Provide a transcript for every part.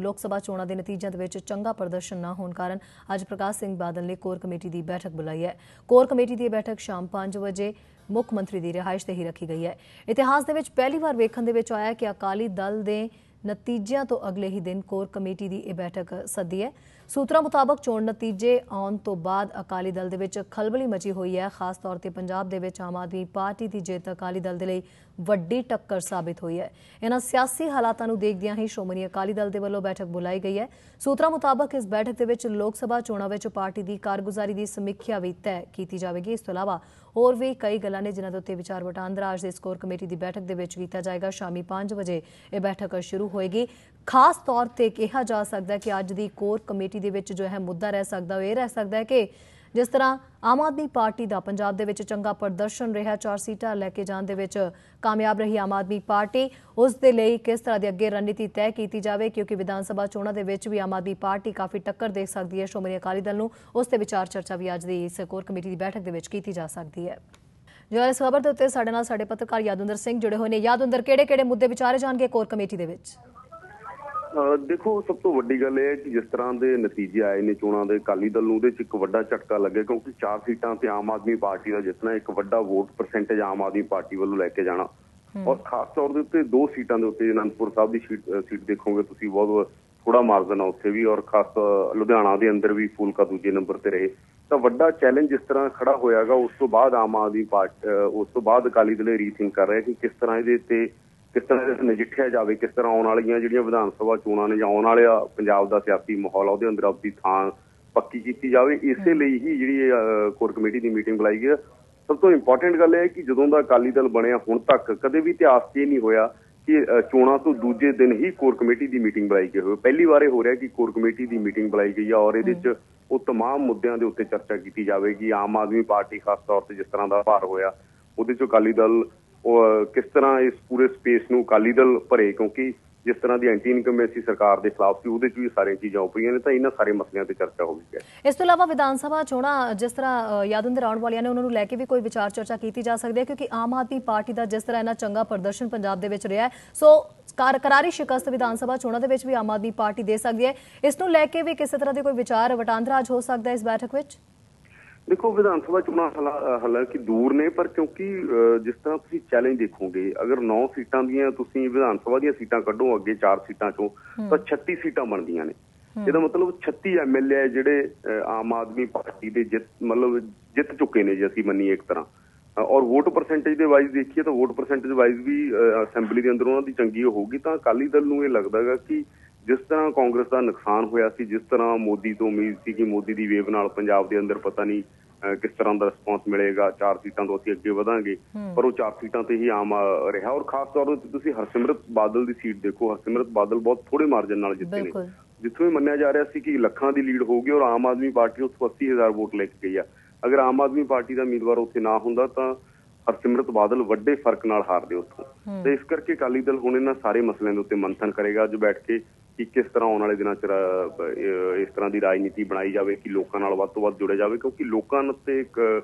ਲੋਕ ਸਭਾ ਚੋਣਾਂ ਦੇ ਨਤੀਜਿਆਂ ਦੇ ਵਿੱਚ ਚੰਗਾ ਪ੍ਰਦਰਸ਼ਨ ਨਾ ਹੋਣ ਕਾਰਨ ਅੱਜ ਪ੍ਰਕਾਸ਼ ਸਿੰਘ ਬਾਦਲ ਨੇ ਕੋਰ ਕਮੇਟੀ ਦੀ ਬੈਠਕ ਬੁਲਾਈ ਹੈ। ਕੋਰ ਕਮੇਟੀ ਦੀ ਇਹ ਬੈਠਕ ਸ਼ਾਮ 5 ਵਜੇ ਮੁੱਖ ਮੰਤਰੀ ਦੀ ਰਿਹਾਇਸ਼ ਤੇ ਹੀ ਰੱਖੀ ਗਈ ਹੈ। ਇਤਿਹਾਸ ਦੇ ਵਿੱਚ ਪਹਿਲੀ ਵਾਰ ਵੇਖਣ ਦੇ ਵਿੱਚ ਆਇਆ ਕਿ ਅਕਾਲੀ ਦਲ ਦੇ ਨਤੀਜਿਆਂ ਤੋਂ ਅਗਲੇ ਹੀ ਦਿਨ ਕੋਰ ਕਮੇਟੀ ਦੀ ਇਹ ਬੈਠਕ ਸੱਦੀ ਹੈ। ਸੂਤਰਾਂ ਮੁਤਾਬਕ ਚੋਣ ਨਤੀਜੇ ਆਉਣ ਤੋਂ ਬਾਅਦ ਅਕਾਲੀ ਦਲ ਦੇ ਵਿੱਚ ਖਲਬਲੀ ਮਚੀ ਹੋਈ ਹੈ। ਖਾਸ ਤੌਰ ਤੇ ਪੰਜਾਬ ਦੇ ਵਿੱਚ ਆਮ ਆਦਮੀ ਪਾਰਟੀ ਦੀ ਜਿੱਤ ਅਕਾਲੀ ਦਲ ਦੇ ਲਈ ਵੱਡੀ ਟੱਕਰ ਸਾਬਿਤ ਹੋਈ ਹੈ। ਇਹਨਾਂ ਸਿਆਸੀ ਹਾਲਾਤਾਂ ਨੂੰ ਦੇਖਦਿਆਂ ਹੀ ਸ਼੍ਰੋਮਣੀ ਅਕਾਲੀ ਦਲ ਦੇ ਵੱਲੋਂ ਬੈਠਕ ਬੁਲਾਈ ਗਈ ਹੈ। ਸੂਤਰਾਂ ਮੁਤਾਬਕ ਇਸ ਬੈਠਕ ਦੇ ਵਿੱਚ ਲੋਕ ਸਭਾ ਚੋਣਾਂ ਵਿੱਚ ਪਾਰਟੀ ਦੀ ਕਾਰਗੁਜ਼ਾਰੀ ਦੀ ਸਮੀਖਿਆ ਵੀ ਤੈਅ ਕੀਤੀ ਜਾਵੇਗੀ। ਇਸ ਤੋਂ ਇਲਾਵਾ ਹੋਰ ਵੀ ਕਈ ਗੱਲਾਂ ਨੇ ਜਿਨ੍ਹਾਂ ਦੇ ਉੱਤੇ ਵਿਚਾਰ ਵਟਾਂਦਰਾ ਅੱਜ ਦੇ ਸਕੋਰ ਕਮੇਟੀ ਦੀ ਬੈਠਕ ਦੇ ਵਿੱਚ ਕੀਤਾ ਜਾਏਗਾ। ਸ਼ਾਮੀ 5 ਵਜੇ ਇਹ ਬੈਠਕ ਸ਼ੁਰੂ ਹੋਏਗੀ। ਖਾਸ ਤੌਰ ਤੇ ਕਿਹਾ ਜਾ ਸਕਦਾ ਹੈ ਕਿ ਅੱਜ ਦੀ ਕੋਰ ਕਮੇਟੀ ਦੇ ਵਿੱਚ ਜੋ ਹੈ ਮੁੱਦਾ ਰਹਿ ਸਕਦਾ, ਉਹ ਇਹ ਰਹਿ ਸਕਦਾ ਹੈ ਕਿ ਜਿਸ ਤਰ੍ਹਾਂ ਆਮ ਆਦਮੀ ਪਾਰਟੀ ਦਾ ਪੰਜਾਬ ਦੇ ਵਿੱਚ ਚੰਗਾ ਪ੍ਰਦਰਸ਼ਨ ਰਿਹਾ, ਚਾਰ ਸੀਟਾਂ ਲੈ ਕੇ ਜਾਣ ਦੇ ਵਿੱਚ ਕਾਮਯਾਬ ਰਹੀ ਆਮ ਆਦਮੀ ਪਾਰਟੀ, ਉਸ ਦੇ ਲਈ ਕਿਸ ਤਰ੍ਹਾਂ ਦੀ ਅੱਗੇ ਰਣਨੀਤੀ ਤੈਅ ਕੀਤੀ ਜਾਵੇ? ਕਿਉਂਕਿ ਵਿਧਾਨ ਸਭਾ ਚੋਣਾਂ ਦੇ ਵਿੱਚ ਵੀ ਆਮ ਆਦਮੀ ਪਾਰਟੀ ਕਾਫੀ ਟੱਕਰ ਦੇ ਸਕਦੀ ਹੈ। ਸ਼੍ਰੋਮਣੀ ਅਕਾਲੀ ਦਲ ਨੂੰ ਉਸ ਤੇ ਵਿਚਾਰ ਚਰਚਾ ਵੀ ਅੱਜ ਦੀ ਇਸ ਕੋਰ ਕਮੇਟੀ ਦੀ ਬੈਠਕ ਦੇ ਵਿੱਚ ਕੀਤੀ ਜਾ ਸਕਦੀ ਹੈ। ਜੋ ਇਸ ਖਬਰ ਦੇ ਉੱਤੇ ਸਾਡੇ ਨਾਲ ਸਾਡੇ ਪੱਤਰਕਾਰ ਯਾਦਵਿੰਦਰ ਸਿੰਘ ਜੁੜੇ ਹੋਏ ਨੇ। ਯਾਦਵਿੰਦਰ, ਕਿਹੜੇ-ਕਿਹੜੇ ਮੁੱਦੇ ਵਿਚਾਰੇ ਜਾਣਗੇ ਕੋਰ ਕਮੇਟੀ ਦੇ ਵਿੱਚ? ਦੇਖੋ ਸਭ ਤੋਂ ਵੱਡੀ ਗੱਲ ਇਹ ਹੈ ਕਿ ਜਿਸ ਤਰ੍ਹਾਂ ਦੇ ਨਤੀਜੇ ਆਏ ਨੇ ਚੋਣਾਂ ਦੇ ਅਕਾਲੀ ਦਲ ਨੂੰ ਉਹਦੇ ਚ ਇੱਕ ਵੱਡਾ ਝਟਕਾ ਲੱਗਿਆ ਕਿਉਂਕਿ ਚਾਰ ਸੀਟਾਂ ਤੇ ਆਮ ਆਦਮੀ ਪਾਰਟੀ ਦਾ ਜਿੱਤਣਾ ਇੱਕ ਵੱਡਾ ਵੋਟ ਪਰਸੈਂਟੇਜ ਆਮ ਆਦਮੀ ਪਾਰਟੀ ਵੱਲੋਂ ਲੈ ਕੇ ਜਾਣਾ। ਔਰ ਖਾਸ ਤੌਰ ਦੇ ਉੱਤੇ ਦੋ ਸੀਟਾਂ ਦੇ ਉੱਤੇ ਅਨੰਦਪੁਰ ਸਾਹਿਬ ਦੀ ਸੀਟ ਦੇਖੋਗੇ ਤੁਸੀਂ ਬਹੁਤ ਥੋੜਾ ਮਾਰਜਨ ਆ ਉੱਥੇ ਵੀ ਔਰ ਖਾਸ ਲੁਧਿਆਣਾ ਦੇ ਅੰਦਰ ਵੀ ਫੂਲਕਾ ਦੂਜੇ ਨੰਬਰ ਤੇ ਰਹੇ। ਤਾਂ ਵੱਡਾ ਚੈਲੰਜ ਜਿਸ ਤਰ੍ਹਾਂ ਖੜਾ ਹੋਇਆਗਾ ਉਸ ਤੋਂ ਬਾਅਦ ਆਮ ਆਦਮੀ ਪਾਰਟੀ ਉਸ ਤੋਂ ਬਾਅਦ ਅਕਾਲੀ ਦਲ ਰੀਥਿੰਕ ਕਰ ਰਿਹਾ ਕਿ ਕਿਸ ਤਰ੍ਹਾਂ ਇਹਦੇ ਤੇ ਕਿਸ ਤਰ੍ਹਾਂ ਇਹਦੇ ਤੇ ਨਜਿੱਠਿਆ ਜਾਵੇ ਕਿਸ ਤਰ੍ਹਾਂ ਆਉਣ ਵਾਲੀਆਂ ਜਿਹੜੀਆਂ ਵਿਧਾਨ ਸਭਾ ਚੋਣਾਂ ਨੇ ਜਾਂ ਆਉਣ ਵਾਲਿਆ ਪੰਜਾਬ ਦਾ ਸਿਆਸੀ ਮਾਹੌਲ ਆ ਉਹਦੇ ਅੰਦਰ ਆਪਣੀ ਥਾਂ ਪੱਕੀ ਕੀਤੀ ਜਾਵੇ ਇਸੇ ਲਈ ਹੀ ਜਿਹੜੀ ਕੋਰ ਕਮੇਟੀ ਦੀ ਮੀਟਿੰਗ ਬੁਲਾਈ ਗਈ ਹੈ ਸਭ ਤੋਂ ਇੰਪੋਰਟੈਂਟ ਗੱਲ ਇਹ ਹੈ ਕਿ ਜਦੋਂ ਦਾ ਅਕਾਲੀ ਦਲ ਬਣਿਆ ਹੁਣ ਤੱਕ ਕਦੇ ਵੀ ਇਤਿਹਾਸ 'ਚ ਇਹ ਨਹੀਂ ਹੋਇਆ ਕਿ ਅ, ਚੋਣਾਂ ਤੋਂ ਦੂਜੇ ਦਿਨ ਹੀ ਕੋਰ ਕਮੇਟੀ ਦੀ ਮੀਟਿੰਗ ਬੁਲਾਈ ਗਈ ਹੋਵੇ ਪਹਿਲੀ ਵਾਰ ਇਹ ਹੋ ਰਿਹਾ ਕਿ ਕੋਰ ਕਮੇਟੀ ਦੀ ਮੀਟਿੰਗ ਬੁਲਾਈ ਗਈ ਹੈ ਔਰ ਇਹਦੇ 'ਚ ਉਹ तमाम ਮੁੱਦਿਆਂ ਦੇ ਉੱਤੇ ਚਰਚਾ ਕੀਤੀ ਜਾਵੇਗੀ ਆਮ ਆਦਮੀ ਪਾਰਟੀ ਖਾਸ ਤੌਰ ਤੇ ਜਿਸ ਤਰ੍ਹਾਂ ਦਾ ਭਾਰ ਹੋਇਆ ਉਹਦੇ 'ਚ ਅਕਾਲੀ ਦਲ ਉਹ ਅ, ਕਿਸ ਤਰ੍ਹਾਂ ਇਸ ਪੂਰੇ ਸਪੇਸ ਨੂੰ ਅਕਾਲੀ ਦਲ ਭਰੇ? ਕਿਉਂਕਿ ਜਿਸ ਤਰ੍ਹਾਂ ਦੀ ਐਂਟੀ ਇਨਕਮਬੈਂਸੀ ਸਰਕਾਰ ਦੇ ਖਿਲਾਫ ਸੀ ਉਹਦੇ 'ਚ ਵੀ ਸਾਰੀਆਂ ਚੀਜ਼ਾਂ ਉਪਰੀਆਂ ਨੇ ਤਾਂ ਇਹਨਾਂ ਸਾਰੇ ਮਸਲਿਆਂ ਤੇ ਚਰਚਾ ਹੋਵੇਗੀ ਇਸ ਤੋਂ ਇਲਾਵਾ ਵਿਧਾਨ ਸਭਾ ਚੋਣਾਂ ਜਿਸ ਤਰ੍ਹਾਂ ਅ, ਯਾਦਵਿੰਦਰ ਆਉਣ ਨੇ ਉਹਨਾਂ ਨੂੰ ਲੈ ਕੇ ਵੀ ਕੋਈ ਵਿਚਾਰ ਚਰਚਾ ਕੀਤੀ ਜਾ ਸਕਦੀ ਹੈ ਕਿਉਂਕਿ ਆਮ ਆਦਮੀ ਪਾਰਟੀ ਦਾ ਜਿਸ ਤਰ੍ਹਾਂ ਇਹਨਾਂ ਚੰਗਾ ਪ੍ਰਦਰਸ਼ਨ ਪੰਜਾਬ ਦੇ ਵਿੱਚ ਰਿਹਾ ਹੈ ਸੋ ਕਾਰ ਕਰਾਰੀ ਸ਼ਿਕਸਤ ਵਿਧਾਨ ਸਭਾ ਚੋਣਾਂ ਦੇ ਵਿੱਚ ਵੀ ਆਮ ਆਦਮੀ ਪਾਰਟੀ ਦੇ ਸਕਦੀ ਹੈ। ਇਸ ਨੂੰ ਲੈ ਕੇ ਵੀ ਕਿਸੇ ਤਰ੍ਹਾਂ ਦੇ ਕੋਈ ਵਿਚਾਰ ਵਟਾਂਦਰਾ ਅੱਜ ਹੋ ਸਕਦਾ ਹੈ ਇਸ ਬੈਠਕ ਵਿੱਚ? ਦੇਖੋ ਵਿਧਾਨ ਸਭਾ ਚੋਣਾਂ ਹਾਲਾ- ਹਾਲਾਂਕਿ ਦੂਰ ਨੇ ਪਰ ਕਿਉਂਕਿ ਜਿਸ ਤਰ੍ਹਾਂ ਤੁਸੀਂ ਚੈਲੰਜ ਦੇਖੋਗੇ ਅਗਰ 9 ਸੀਟਾਂ ਦੀਆਂ ਤੁਸੀਂ ਵਿਧਾਨ ਸਭਾ ਦੀਆਂ ਸੀਟਾਂ ਕੱਢੋ ਅੱਗੇ 4 ਸੀਟਾਂ ਚੋਂ ਤਾਂ 36 ਸੀਟਾਂ ਬਣਦੀਆਂ ਨੇ। ਇਹਦਾ ਮਤਲਬ 36 ਐਮਐਲਏ ਜਿਹੜੇ ਆਮ ਆਦਮੀ ਪਾਰਟੀ ਦੇ ਜਿੱਤ ਮਤਲਬ ਜਿੱਤ ਚੁੱਕੇ ਨੇ ਜੇ ਅਸੀਂ ਮੰਨੀਏ ਇੱਕ ਤਰ੍ਹਾਂ। ਔਰ ਵੋਟ ਪਰਸੈਂਟੇਜ ਦੇ ਵਾਈਜ਼ ਦੇਖੀਏ ਤਾਂ ਵੋਟ ਪਰਸੈਂਟੇਜ ਵਾਈਜ਼ ਵੀ ਅਸੈਂਬਲੀ ਦੇ ਅੰਦਰ ਉਹਨਾਂ ਦੀ ਚੰਗੀ ਹੋਊਗੀ ਤਾਂ ਅਕਾਲੀ ਦਲ ਨੂੰ ਇਹ ਲੱਗਦਾਗਾ ਕਿ ਜਿਸ ਤਰ੍ਹਾਂ ਕਾਂਗਰਸ ਦਾ ਨੁਕਸਾਨ ਹੋਇਆ ਸੀ ਜਿਸ ਤਰ੍ਹਾਂ ਮੋਦੀ ਤੋਂ ਉਮੀਦ ਸੀ ਕਿ ਮੋਦੀ ਦੀ ਵੇਵ ਨਾਲ ਪੰਜਾਬ ਦੇ ਅੰਦਰ ਪਤਾ ਨਹੀਂ ਕਿਸ ਤਰ੍ਹਾਂ ਦਾ ਰਿਸਪੌਂਸ ਮਿਲੇਗਾ ਚਾਰ ਸੀਟਾਂ ਤੋਂ ਅਸੀਂ ਅੱਗੇ ਵਧਾਂਗੇ ਪਰ ਉਹ ਚਾਰ ਸੀਟਾਂ ਤੇ ਹੀ ਆਮ ਰਿਹਾ। ਔਰ ਖਾਸ ਤੌਰ ਤੇ ਤੁਸੀਂ ਹਰਸਿਮਰਤ ਬਾਦਲ ਦੀ ਸੀਟ ਦੇਖੋ ਹਰਸਿਮਰਤ ਬਾਦਲ ਬਹੁਤ ਥੋੜੇ ਮਾਰਜਨ ਨਾਲ ਜਿੱਤੇ ਨੇ। ਜਿੱਥੋਂ ਇਹ ਮੰਨਿਆ ਜਾ ਰਿਹਾ ਸੀ ਕਿ ਲੱਖਾਂ ਦੀ ਲੀਡ ਹੋਊਗੀ ਔਰ ਆਮ ਆਦਮੀ ਪਾਰਟੀ ਉੱਥੋਂ 80000 ਵੋਟ ਲੈ ਕੇ ਗਈ ਆ। ਅਗਰ ਆਮ ਆਦਮੀ ਪਾਰਟੀ ਦਾ ਉਮੀਦਵਾਰ ਉੱਥੇ ਨਾ ਹੁੰਦਾ ਤਾਂ ਹਰਸਿਮਰਤ ਬਾਦਲ ਵੱਡੇ ਫ਼ਰਕ ਨਾਲ ਹਾਰਦੇ ਉੱਥੋਂ। ਤੇ ਇਸ ਕਰਕੇ ਅਕਾਲੀ ਦਲ ਹੁਣ ਇਹਨਾਂ ਸਾਰੇ ਮਸਲਿਆਂ ਦੇ ਉੱਤੇ ਮੰਥਨ ਕਰੇਗਾ ਅੱਜ ਬੈਠ ਕੇ ਕਿ ਕਿਸ ਤਰ੍ਹਾਂ ਆਉਣ ਵਾਲੇ ਦਿਨਾਂ 'ਚ ਇਸ ਤਰ੍ਹਾਂ ਦੀ ਰਾਜਨੀਤੀ ਬਣਾਈ ਜਾਵੇ ਕਿ ਲੋਕਾਂ ਨਾਲ ਵੱਧ ਤੋਂ ਵੱਧ ਜੁੜਿਆ ਜਾਵੇ ਕਿਉਂਕਿ ਲੋਕਾਂ ਤੇ ਇੱਕ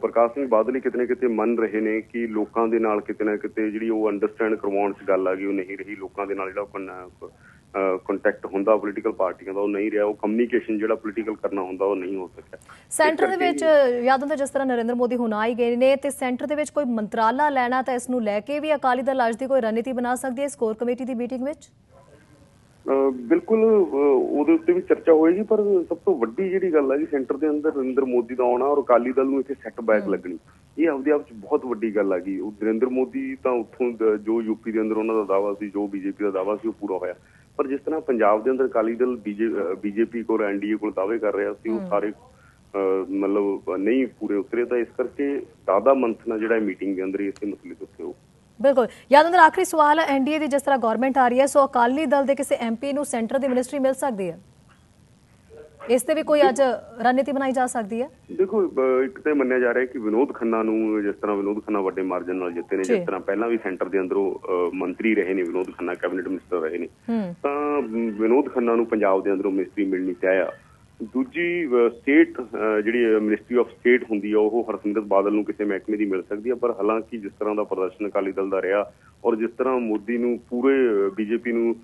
ਪ੍ਰਕਾਸ਼ ਸਿੰਘ ਬਾਦਲ ਹੀ ਕਿਤੇ ਮੰਨ ਰਹੇ ਨੇ ਕਿ ਲੋਕਾਂ ਦੇ ਨਾਲ ਕਿਤੇ ਨਾ ਕਿਤੇ ਜਿਹੜੀ ਉਹ ਅੰਡਰਸਟੈਂਡ ਕਰਵਾਉਣ 'ਚ ਗੱਲ ਆ ਗਈ ਉਹ ਨਹੀਂ ਰਹੀ ਲੋਕਾਂ ਦੇ ਨਾਲ ਜਿਹੜਾ ਕੰਟੈਕਟ ਹੁੰਦਾ ਪੋਲੀਟੀਕਲ ਪਾਰਟੀਆਂ ਦਾ ਉਹ ਨਹੀਂ ਰਿਹਾ ਉਹ ਕਮਿਊਨੀਕੇਸ਼ਨ ਜਿਹੜਾ ਪੋਲੀਟੀਕਲ ਕਰਨਾ ਹੁੰਦਾ ਉਹ ਨਹੀਂ ਹੋ ਸਕਿਆ। ਸੈਂਟਰ ਦੇ ਵਿੱਚ ਯਾਦਵਿੰਦਰ ਜਿਸ ਤਰ੍ਹਾਂ ਨਰਿੰਦਰ ਮੋਦੀ ਹੁਣ ਆਈ ਗਏ ਨੇ ਤੇ ਸੈਂਟਰ ਦੇ ਵਿੱਚ ਕੋਈ ਮੰਤਰਾਲਾ ਲੈਣਾ ਤਾਂ ਇਸ ਨੂੰ ਲੈ ਕੇ ਵੀ ਅਕਾਲੀ ਦਲ ਅੱਜ ਦੀ ਕੋਈ ਰਣਨੀਤੀ ਬਣਾ ਸਕਦੀ ਹੈ ਸਕੋਰ ਕਮੇਟੀ ਦੀ ਮੀਟਿੰਗ ਵਿੱਚ? ਬਿਲਕੁਲ ਉਹਦੇ ਉੱਤੇ ਵੀ ਚਰਚਾ ਹੋਏਗੀ ਪਰ ਸਭ ਤੋਂ ਵੱਡੀ ਜਿਹੜੀ ਗੱਲ ਹੈ ਕਿ ਸੈਂਟਰ ਦੇ ਅੰਦਰ ਨਰਿੰਦਰ ਮੋਦੀ ਦਾ ਆਉਣਾ ਔਰ ਅਕਾਲੀ ਦਲ ਨੂੰ ਇੱਥੇ ਸੈੱਟ ਬੈਕ ਲੱਗਣੀ ਇਹ ਆਪਦੇ ਆਪ ਚ ਬਹੁਤ ਵੱਡੀ ਗੱਲ ਆ ਗਈ ਉਹ ਨਰਿੰਦਰ ਮੋਦੀ ਤਾਂ ਉੱਥੋਂ ਜੋ ਯੂਪੀ ਦੇ ਅੰਦਰ ਉਹਨਾਂ ਦਾ ਦਾਵਾ ਸੀ ਜੋ ਬੀਜੇਪੀ ਦਾ ਦਾਵਾ ਸੀ ਉਹ ਪੂਰਾ ਹੋਇਆ। ਪਰ ਜਿਸ ਤਰ੍ਹਾਂ ਪੰਜਾਬ ਦੇ ਅੰਦਰ ਅਕਾਲੀ ਦਲ ਬੀਜੇਪੀ ਕੋਲ ਐਨਡੀਏ ਕੋਲ ਦਾਅਵੇ ਕਰ ਰਿਹਾ ਸੀ ਉਹ ਸਾਰੇ ਮਤਲਬ ਨਹੀਂ ਪੂਰੇ ਉਤਰੇ ਤਾਂ ਇਸ ਕਰਕੇ ਜ਼ਿਆਦਾ ਮੰਥਨਾ ਜਿਹੜਾ ਮੀਟਿੰਗ ਦੇ ਅੰਦਰ ਇਸੇ ਮਸਲੇ ਤੇ ਉੱਤੇ ਹੋ ਬਿਲਕੁਲ। ਯਾਦਵਿੰਦਰ ਆਖਰੀ ਸਵਾਲ ਹੈ ਐਨਡੀਏ ਦੀ ਜਿਸ ਤਰ੍ਹਾਂ ਗਵਰਨਮੈਂਟ ਆ ਰਹੀ ਹੈ ਸੋ ਅਕਾਲੀ ਦਲ ਦੇ ਕਿਸੇ ਐਮਪੀ ਨੂੰ ਸੈਂਟਰ ਦੀ ਮਿਨਿਸਟਰੀ ਮਿਲ ਸਕਦੀ ਹੈ? ਇਸ ਤੇ ਵੀ ਕੋਈ ਅੱਜ ਰਣਨੀਤੀ ਬਣਾਈ ਜਾ ਸਕਦੀ ਹੈ? ਦੇਖੋ ਇੱਕ ਤਾਂ ਮੰਨਿਆ ਜਾ ਰਿਹਾ ਕਿ ਵਿਨੋਦ ਖੰਨਾ ਨੂੰ ਜਿਸ ਤਰ੍ਹਾਂ ਵਿਨੋਦ ਖੰਨਾ ਵੱਡੇ ਮਾਰਜਨ ਨਾਲ ਜਿੱਤੇ ਨੇ। ਜਿਸ ਤਰ੍ਹਾਂ ਪਹਿਲਾਂ ਵੀ ਸੈਂਟਰ ਦੇ ਅੰਦਰੋਂ ਮੰਤਰੀ ਰਹੇ ਨੇ ਵਿਨੋਦ ਖੰਨਾ ਕੈਬਨਿਟ ਮਿਨਿਸਟਰ ਰਹੇ ਨੇ। ਤਾਂ ਵਿਨੋਦ ਖੰਨਾ ਨੂੰ ਪੰਜਾਬ ਦੇ ਅੰਦਰੋਂ ਮਿਨਿਸਟਰੀ ਮਿਲਣੀ ਤੈਅ ਆ ਦੂਜੀ ਸਟੇਟ ਜਿਹੜੀ ਮਿਨਿਸਟਰੀ ਆਫ ਸਟੇਟ ਹੁੰਦੀ ਆ, ਉਹ ਹਰਸਿਮਰਤ ਬਾਦਲ ਨੂੰ ਕਿਸੇ ਮਹਿਕਮੇ ਦੀ ਮਿਲ ਸਕਦੀ ਆ, ਪਰ ਹਾਲਾਂਕਿ ਜਿਸ ਤਰ੍ਹਾਂ ਦਾ ਪ੍ਰਦਰਸ਼ਨ ਅਕਾਲੀ ਦਲ ਦਾ ਰਿਹਾ ਔਰ ਜਿਸ ਤਰ੍ਹਾਂ ਮੋਦੀ ਨੂੰ ਪੂਰੇ ਬੀਜੇਪੀ ਨੂੰ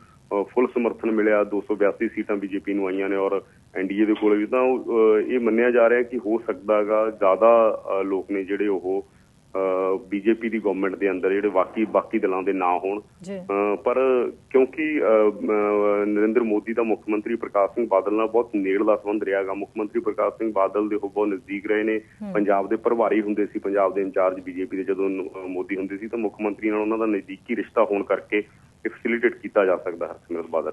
ਫੁੱਲ ਸਮਰਥਨ ਮਿਲਿਆ 282 ਸੀਟਾਂ ਬੀਜੇਪੀ ਨੂੰ ਆਈਆਂ ਨੇ ਔਰ ਐਨਡੀਏ ਦੇ ਕੋਲ ਵੀ, ਤਾਂ ਇਹ ਮੰਨਿਆ ਜਾ ਰਿਹਾ ਕਿ ਹੋ ਸਕਦਾਗਾ ਜ਼ਿਆਦਾ ਲੋਕ ਨੇ ਜਿਹੜੇ ਉਹ ਬੀਜੇਪੀ ਦੀ ਗਵਰਨਮੈਂਟ ਦੇ ਅੰਦਰ ਜਿਹੜੇ ਬਾਕੀ ਬਾਕੀ ਦਲਾਂ ਦੇ ਨਾ ਹੋਣ। ਪਰ ਕਿਉਂਕਿ ਨਰਿੰਦਰ ਮੋਦੀ ਦਾ ਮੁੱਖ ਮੰਤਰੀ ਪ੍ਰਕਾਸ਼ ਸਿੰਘ ਬਾਦਲ ਨਾਲ ਬਹੁਤ ਨੇੜਲਾ ਸੰਬੰਧ ਰਿਹਾਗਾ ਮੁੱਖ ਮੰਤਰੀ ਪ੍ਰਕਾਸ਼ ਸਿੰਘ ਬਾਦਲ ਦੇ ਉਹ ਬਹੁਤ ਨਜ਼ਦੀਕ ਰਹੇ ਨੇ। ਪੰਜਾਬ ਦੇ ਪ੍ਰਭਾਰੀ ਹੁੰਦੇ ਸੀ ਪੰਜਾਬ ਦੇ ਇੰਚਾਰਜ ਬੀਜੇਪੀ ਦੇ ਜਦੋਂ ਮੋਦੀ ਹੁੰਦੇ ਸੀ ਤਾਂ ਮੁੱਖ ਮੰਤਰੀ ਨਾਲ ਉਹਨਾਂ ਦਾ ਨਜ਼ਦੀਕੀ ਰਿਸ਼ਤਾ ਹੋਣ ਕਰਕੇ ਫੈਸਿਲਿਟੇਟ ਕੀਤਾ ਜਾ ਸਕਦਾ ਹਰਸਿਮਰਤ ਬਾਦਲ